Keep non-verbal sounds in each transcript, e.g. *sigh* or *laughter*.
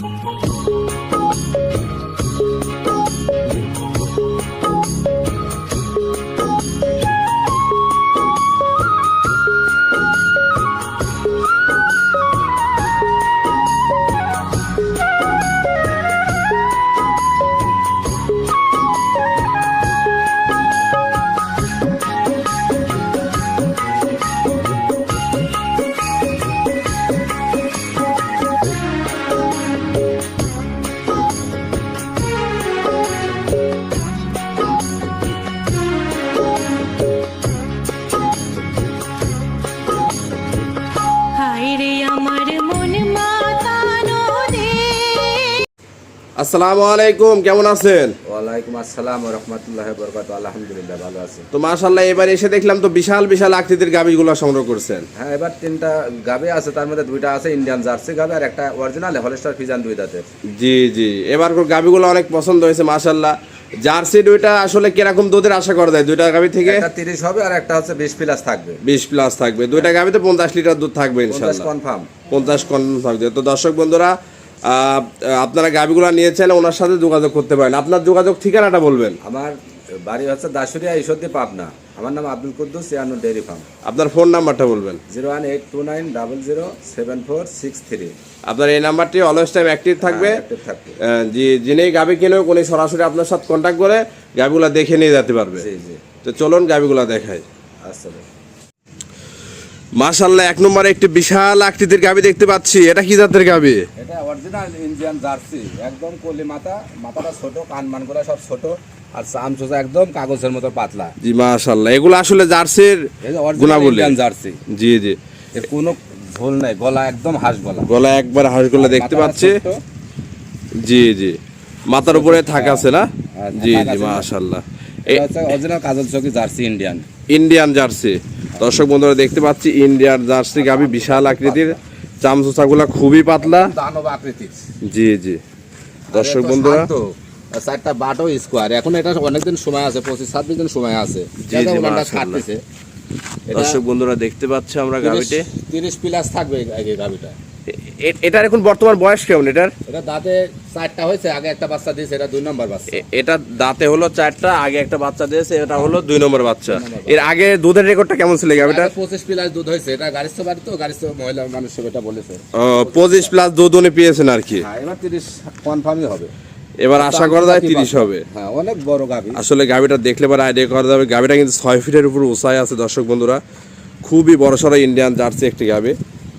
হায় আসসালামু আলাইকুম কেমন আছেন? ওয়ালাইকুম আসসালাম রহমতুল্লাহ বরকাত আলহামদুলিল্লাহ ভালো আছি। তো মাশাল্লাহ এবার এসে দেখলাম তো বিশাল বিশাল আকৃতির গাবিগুলো সংগ্রহ করছেন। হ্যাঁ এবার তিনটা গাবে আছে তার মধ্যে দুইটা আছে ইন্ডিয়ান জার্সি গাবে আর একটা অরিজিনাল হলস্টার ফিজান দুই দাঁতের। জি জি এবার গাবিগুলো অনেক পছন্দ হয়েছে মাশাল্লাহ জার্সি দুইটা আসলে কীরকম দুধের আশা করা যায়? দুইটা গাবি থেকে একটা তিরিশ হবে আর একটা হচ্ছে বিশ প্লাস থাকবে। বিশ প্লাস থাকবে। দুইটা গাবিতে পঞ্চাশ লিটার দুধ থাকবে পঞ্চাশ ইনশাল্লাহ কনফার্ম পঞ্চাশ কনফার্ম থাকবে। তো দর্শক বন্ধুরা আপনারা গাবিগুলো নিয়ে চাইলে ওনার সাথে যোগাযোগ করতে পারেন। আপনার যোগাযোগ ঠিকানাটা বলবেন। আমার বাড়ি হচ্ছে দাসুরিয়া ঈশ্বরদী পাবনা। আমার নাম আব্দুল কুদ্দুস ইয়ানুর ডেয়ারি ফার্ম। আপনার ফোন নাম্বারটা বলবেন। Zero one eight two nine double zero seven four six three. আপনার এই নাম্বারটি অলওয়েজ টাইম অ্যাক্টিভ থাকবে। জি যিনি গাবি কিনে উনি সরাসরি আপনার সাথে কন্ট্যাক্ট করে গাবিগুলো দেখে নিয়ে যেতে পারবে। তো চলুন গাবিগুলো দেখাই। আচ্ছা ভাই। মাশাল্লাহ এক নম্বরে একটি বিশাল আকৃতির গাবি দেখতে পাচ্ছি। এটা কি জাতের গাবি? এটা অরিজিনাল ইন্ডিয়ান জার্সি। একদম কলি মাথা মাথাটা ছোট কান মান মানগুলো সব ছোট আর চাম চোষা একদম কাগজের মতো পাতলা। জি মাশাল্লাহ এগুলো আসলে জার্সির গুণাবলী। Indian jersey. জি জি। এর কোনো ঝোল নাই গলা একদম হাঁস গলা। গলা একবার হাঁসগুলো দেখতে পাচ্ছি। জি জি। মাথার উপরে থাকা আছে না? হ্যাঁ, জি জি মাশাল্লাহ এটা হচ্ছে অরিজিনাল কাজল চৌকি জার্সি ইন্ডিয়ান ইন্ডিয়ান জার্সি দর্শক বন্ধুরা দেখতে পাচ্ছি ইন্ডিয়ান জার্সি গাবি বিশাল আকৃতির। চামচুচাগুলা খুবই পাতলা। দানব আকৃতির। জি জি। দর্শক বন্ধুরা। চারটা বাটো স্কোয়ার এখন এটা অনেকদিন সময় আছে পঁচিশ ছাব্বিশ দিন সময় আছে। দর্শক বন্ধুরা দেখতে পাচ্ছি আমরা গাবিতে তিরিশ প্লাস থাকবে গাবিটা। এটার এখন বর্তমান বয়স কেমন এটার? এটা দাঁতে চারটা হয়েছে আগে একটা বাচ্চা দিয়েছে এটা দুই নম্বর বাচ্চা। এটা দাঁতে হলো চারটা আগে একটা বাচ্চা দিয়েছে এটা হলো দুই নম্বর বাচ্চা। এর আগে দুধের রেকর্ডটা কেমন ছিল আগে পঁচিশ প্লাস দুধ হয়েছে এটা গাড়ির বাড়ি তো গাড়ির মহিলা মানুষ এটা বলেছে। পঁচিশ প্লাস দুধ উনি পেয়েছেন আর কি। হ্যাঁ এবার তিরিশ কনফার্মই হবে। এবার আশা করা যায় তিরিশ হবে। হ্যাঁ অনেক বড় গাবি। আসলে গাবিটা দেখলে পরে আইডিয়া করা যাবে। গাবিটা কিন্তু ছয় ফিটের উপর উঁচাই আছে দর্শক বন্ধুরা। খুবই বড় সড়ো ইন্ডিয়ান জার্সি একটি গাবি।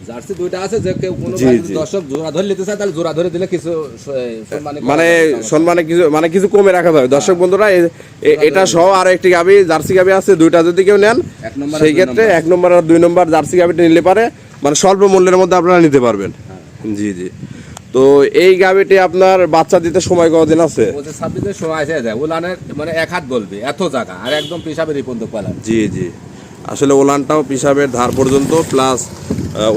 জার্সি দুইটা আছে যে কেউ কোনো। দর্শক জোড়া ধরে নিতে চায় তাহলে জোড়া ধরে দিলে কিছু মানে। সম্মানে কিছু মানে কিছু কমে রাখা যাবে। দর্শক বন্ধুরা এ- এ- এটা সহ আরও একটি গাবি জার্সি গাবি আছে দুইটা যদি কেউ নেন সেই ক্ষেত্রে এক নম্বর আর দুই নম্বর জার্সি গাবিটা নিলে পারে। মানে স্বল্প মূল্যের মধ্যে আপনারা নিতে পারবেন। হ্যাঁ। জি জি। তো এই গাবিটি আপনার বাচ্চা দিতে সময় কতদিন আছে? ছাব্বিশের সময় যায় উলানের মানে এক হাত বলবে এত জায়গা আর একদম পেশাবের এই পর্যন্ত জি জি। আসলে ওলানটাও পিসাবের ধার পর্যন্ত প্লাস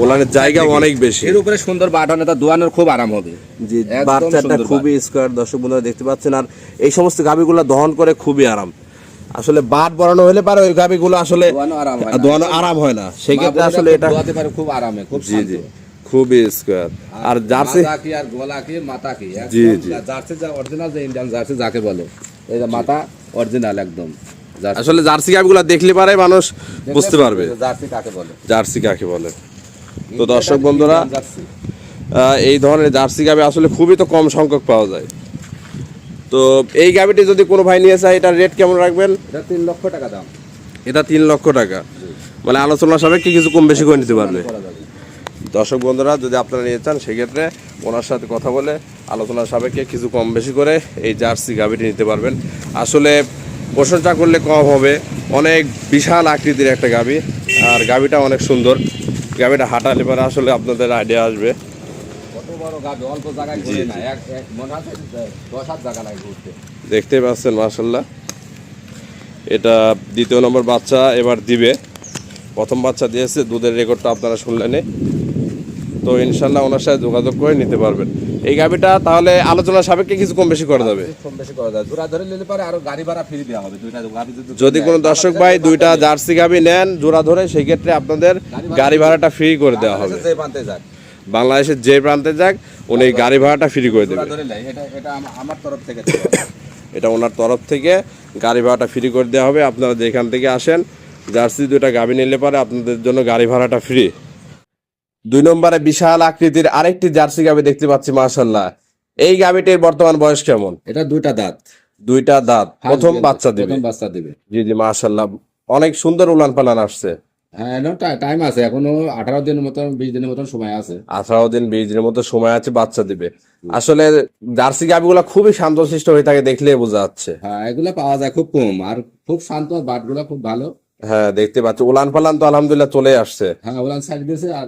ওলানের জায়গা অনেক বেশি। এর উপরে সুন্দর বাটনে তা দোয়ানোর খুব আরাম হবে। জি একদম বাচ্চাটা খুবই স্কোয়ার দর্শক বন্ধুরা দেখতে পাচ্ছেন। আর এই সমস্ত গাবিগুলো দহন করে খুবই আরাম। আসলে বাট বড়ানো হলে পারে ওই গাবিগুলো আসলে দোয়ানো আরাম হয় না। দোয়ানো আরাম সেক্ষেত্রে আসলে এটা দোয়াতে পারে খুব আরামে খুব জি জি। খুবই স্কোয়ার আর জার্সি কি আর গলা কি মাথা কি? জি, জি। জার্সি যা অরিজিনাল যে ইন্ডিয়ান জার্সি যাকে বলে। এই যে মাথা অরিজিনাল একদম। আসলে জার্সি গাবিগুলো দেখলে পারে মানুষ বুঝতে পারবে। জার্সি কাকে বলে? জার্সি কাকে বলে? তো দর্শক বন্ধুরা এই ধরনের জার্সি গাবি আসলে খুবই তো কম সংখ্যক পাওয়া যায়। তো এই গাবিটি যদি কোনো ভাই নিয়ে চায় এটার রেট কেমন রাখবেন? এটা তিন লক্ষ টাকা দাম। এটা তিন লক্ষ টাকা। মানে আলোচনা সাপেক্ষে কিছু কম বেশি করে নিতে পারবে। দর্শক বন্ধুরা যদি আপনারা নিয়ে চান সেক্ষেত্রে ওনার সাথে কথা বলে আলোচনা সাপেক্ষে কিছু কম বেশি করে এই জার্সি গাবিটি নিতে পারবেন। আসলে প্রশংসা করলে কম হবে। অনেক বিশাল আকৃতির একটা গাবি আর গাবিটা অনেক সুন্দর। গাবিটা হাঁটালে পরে আসলে আপনাদের আইডিয়া আসবে। দেখতেই পাচ্ছেন মার্শাল্লাহ এটা দ্বিতীয় নম্বর বাচ্চা এবার দিবে। প্রথম বাচ্চা দিয়েছে দুধের রেকর্ডটা আপনারা শুনলেন তো ইনশাল্লাহ ওনার সাথে যোগাযোগ করে নিতে পারবেন। এই গাবিটা তাহলে আলোচনা সাপেক্ষে কিছু কম বেশি করা যাবে। কম বেশি করা যায় জোড়া ধরে নিলে পারে আরও গাড়ি ভাড়া ফ্রি দেওয়া হবে। দুইটা গাড়ি যদি কোনো দর্শক ভাই দুইটা জার্সি গাবি নেন জোড়া ধরে সেই ক্ষেত্রে আপনাদের গাড়ি ভাড়াটা ফ্রি করে দেওয়া হবে। যে পান্তে যাক। বাংলাদেশের যে প্রান্তে যাক উনি গাড়ি ভাড়াটা ফ্রি করে দেবে। এটা এটা আমার তরফ থেকে *coughs* এটা ওনার তরফ থেকে গাড়ি ভাড়াটা ফ্রি করে দেওয়া হবে। আপনারা যেখান থেকে আসেন জার্সি দুইটা গাভি নিলে পারে আপনাদের জন্য গাড়ি ভাড়াটা ফ্রি দুই নম্বরে বিশাল আকৃতির আরেকটি জার্সি গাবি দেখতে পাচ্ছি মাশাল্লাহ এই গাভিটির বর্তমান বয়স কেমন? এটা দুইটা দাঁত। দুইটা দাঁত। প্রথম বাচ্চা দিবে। প্রথম বাচ্চা দিবে। জি জি মাশাল্লাহ অনেক সুন্দর উলান পালান আসছে। হ্যাঁ টাইম আছে। এখনও আঠারো দিনের মতন বিশ দিনের মতন সময় আছে। আঠারো দিন বিশ দিনের মতো সময় আছে বাচ্চা দিবে। আসলে জার্সি খুবই শান্তশিষ্ট হয়ে থাকে বোঝা যাচ্ছে। হ্যাঁ এগুলা পাওয়া যায় খুব কম। আর খুব শান্ত বাটগুলা খুব ভালো। হ্যাঁ দেখতে পাচ্ছি। উলান পালান তো আলহামদুলিল্লাহ চলে আসছে। হ্যাঁ ওলান সাইড দিয়েছে আর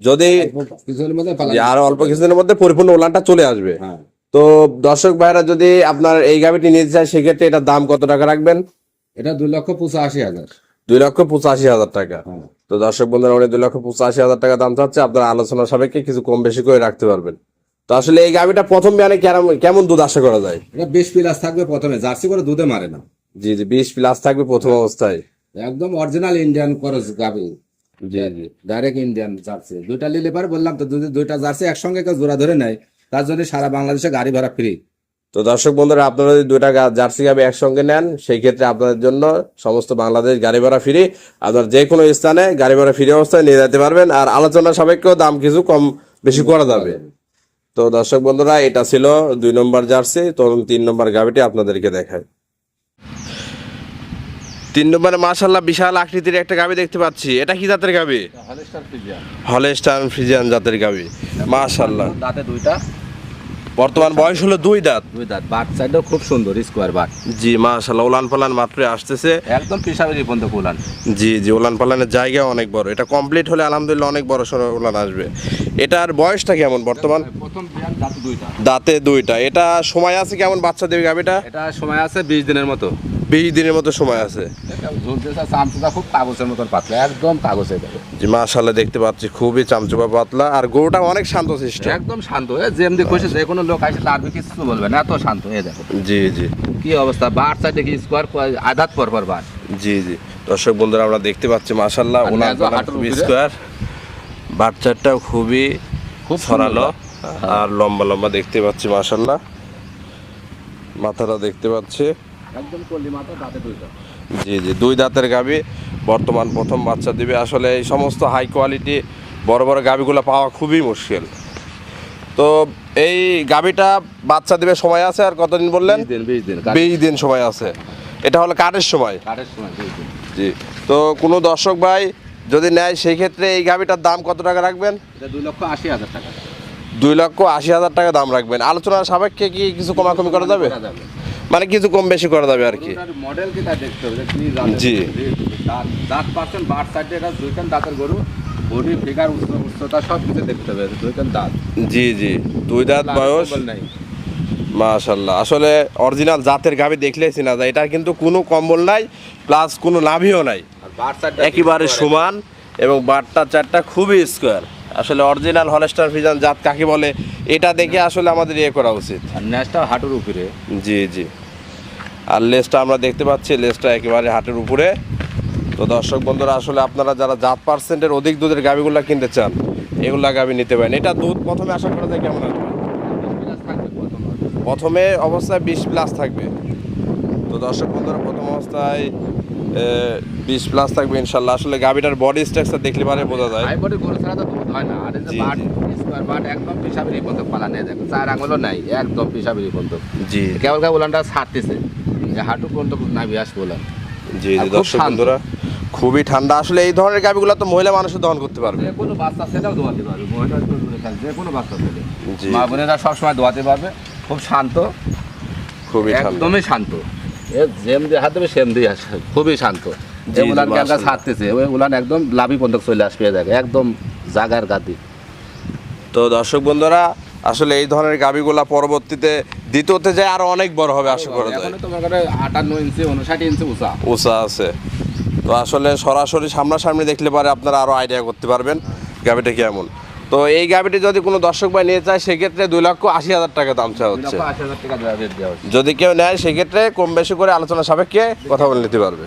যদি আরও অল্প কিছুদিনের মধ্যে পরিপূর্ণ উলানটা চলে আসবে। হ্যাঁ। তো দর্শক ভাইরা যদি আপনার এই গাভিটি নিতে চায় সেক্ষেত্রে এটার দাম কত টাকা রাখবেন? এটা দুই লক্ষ পঁচাশি হাজার। দুই লক্ষ পঁচাশি হাজার টাকা। হ্যাঁ। তো দর্শক বন্ধুরা উনি দুই লক্ষ পঁচাশি হাজার টাকা দাম চাচ্ছে। আপনার আলোচনা সাপেক্ষে কিছু কম বেশি করে রাখতে পারবেন। তো আসলে এই গাভিটা প্রথম বিয়ানে কেমন কেমন দুধ আশা করা যায়? এটা বেশ প্লাস থাকবে প্রথমে। জার্সি করে দুধে মারে না। জি জি বিশ প্লাস থাকবে প্রথম অবস্থায়। একদম অরিজিনাল ইন্ডিয়ান করস গাবি জি জি। ডাইরেক্ট ইন্ডিয়ান জার্সি দুইটা নিলে বললাম তো যদি দুইটা জার্সি একসঙ্গে কেউ জোড়া ধরে নেয়, তার জন্য সারা বাংলাদেশে গাড়ি ভাড়া ফ্রি তো দর্শক বন্ধুরা, আপনারা যদি দুইটা জার্সি একসঙ্গে নেন, সেই ক্ষেত্রে আপনাদের জন্য সমস্ত বাংলাদেশ গাড়ি ভাড়া ফ্রি আপনার যে কোনো স্থানে গাড়ি ভাড়া ফ্রি অবস্থায় নিয়ে যেতে পারবেন। আর আলোচনা সাপেক্ষেও দাম কিছু কম বেশি করা যাবে। তো দর্শক বন্ধুরা, এটা ছিল দুই নম্বর জার্সি তরুণ তিন নম্বর গাবিটি আপনাদেরকে দেখায়। তিন নম্বরে মাশাল্লাহ বিশাল আকৃতির একটা গাবি দেখতে পাচ্ছি। এটা কি জাতের গাবি? Holstein Friesian. জাতের গাবি। মাশাল্লাহ দাঁতে দুইটা। বর্তমান বয়স হলো দুই দাঁত। দুই দাঁত। বাট সাইডও খুব সুন্দর স্কোয়ার বাট। জি মাশাল্লাহ উলান পালান মাত্র আসতেছে। একদম পেশাবের পর্যন্ত কোলান জি জি উলান পালানের জায়গা অনেক বড়। এটা কমপ্লিট হলে আলহামদুলিল্লাহ অনেক বড় সড়ো উলান আসবে। এটার বয়সটা কেমন বর্তমান? প্রথম বিয়ান দাঁতে দুইটা। দাঁতে দুইটা। এটা সময় আছে কেমন বাচ্চা দেবে গাবিটা? এটা সময় আছে বিশ দিনের মতো। বিশ দিনের মতো সময় আছে। খুব কাগজের মতন পাতলা একদম কাগজে জি মাশাল্লাহ দেখতে পাচ্ছি খুবই চামচুপা পাতলা আর গরুটা অনেক শান্তশিষ্ট একদম শান্ত এ যেমনি খুশি যে কোনো লোক আসে লাড়বে কিছু বলবে না এত শান্ত হয়ে দেখো। জি জি। কি অবস্থা বার সাইডে কি স্কোয়ার আধাত পর পর বার। জি জি। দর্শক বন্ধুরা আমরা দেখতে পাচ্ছি মাশাল্লাহ পালান খুবই স্কোয়ার বাচ্চাটাও খুবই খুব ছড়ালো আর লম্বা লম্বা দেখতে পাচ্ছি মাশাল্লাহ মাথাটা দেখতে পাচ্ছি। একদম কলি মাথা দাঁতে দুইটা। জি জি দুই দাঁতের গাবি বর্তমান প্রথম বাচ্চা দিবে। আসলে এই সমস্ত হাই কোয়ালিটি বড় বড় গাবিগুলো পাওয়া খুবই মুশকিল। তো এই গাবিটা বাচ্চা দিবে সময় আছে আর কতদিন বললেন? বিশ দিন বিশ দিন বিশ দিন সময় আছে। এটা হলো কাঠের সময়? কাঠের সময় জি তো কোনো দর্শক ভাই যদি নেয় সেই ক্ষেত্রে এই গাবিটার দাম কত টাকা রাখবেন? দুই লক্ষ আশি হাজার টাকা। দুই লক্ষ আশি হাজার টাকা দাম রাখবেন। আলোচনার সাপেক্ষে কি কিছু কমাকমি করা যাবে। মানে কিছু কম বেশি করা যাবে আর কি। মডেল কি তা দেখতে হবে জি। দাঁত- পার্সেন্ট বার সাইডে এটা দুইখান দাঁতের গরু বডি ফিগার উচ্চতা সব কিছু দেখতে হবে দুইখান দাঁত। জি জি। দুই দাঁত বয়স। নাই। মাশাল্লাহ। আসলে অরিজিনাল জাতের গাবি দেখলেই চিনা যায়। এটা কিন্তু কোনো কম্বল নাই প্লাস কোনো নাভিও নাই। একেবারে সমান এবং বারটা চারটা খুবই স্কোয়ার আসলে অরিজিনাল হলস্টার ফিজান জাত কাকে বলে এটা দেখে আসলে আমাদের ইয়ে করা উচিত। আর ন্যাসটা হাঁটুর উপরে। জি জি। আর লেসটা আমরা দেখতে পাচ্ছি লেসটা একেবারে হাটের উপরে। তো দর্শক বন্ধুরা আসলে আপনারা যারা জাত পার্সেন্টের অধিক দুধের গাবিগুলো কিনতে চান এগুলা গাবি নিতে পারেন। এটা দুধ প্রথমে আশা করা যায় কেমন আসবে প্রথমে অবস্থায় বিশ প্লাস থাকবে। তো দর্শক বন্ধুরা প্রথম অবস্থায় বিশ প্লাস থাকবে ইনশাল্লাহ। আসলে গাবিটার বডি স্ট্রাকচার দেখলে পারে বোঝা যায়। বডি গরু ছাড়া তো দুধ হয় না। আর এই যে বাট। স্কোয়ার বাট একদম পেশাবের পর্যন্ত পালা নেই। দেখো চার আঙুলও নাই একদম পেশাবের পর্যন্ত। জি। কেবল কেবল উলানটা ছাড়তেছে। যে হাঁটু পর্যন্ত নাভি আসবে উলান জি জি দর্শক বন্ধুরা খুবই ঠান্ডা। আসলে এই ধরনের গাবিগুলো তো মহিলা মানুষও দহন করতে পারবে। কোনো বাচ্চা ছেলেও দোয়াতে পারবে। মহিলা যে কোনো বাচ্চা ছেলে। জি। মা বোনেরা সবসময় দোয়াতে পারবে। খুব শান্ত। খুবই একদমই শান্ত। যেম দিয়ে হাত দেবে সেম দিয়ে খুবই শান্ত। এই উলান ছাড়তেছে ওই উলান একদম লাভি পর্যন্ত চলে আসবে দেখে একদম জাগার গাদি। তো দর্শক বন্ধুরা আসলে এই ধরনের গাবিগুলা পরবর্তীতে দ্বিতীয়তে যায় আরও অনেক বড় হবে আশা করা যায়। তোমার কাছে আটান্ন ইঞ্চি উনষাট ইঞ্চি উঁচা। উঁচা আছে। তো আসলে সরাসরি সামনাসামনি দেখলে পারে আপনারা আরও আইডিয়া করতে পারবেন গাবিটা কেমন। তো এই গাড়িটি যদি কোনো দর্শক ভাই নিয়ে চায় সেক্ষেত্রে দুই লক্ষ আশি হাজার টাকা দাম চাওয়া হচ্ছে। যদি কেউ নেয় সেক্ষেত্রে কম বেশি করে আলোচনা সাপেক্ষে কথা বলে নিতে পারবে।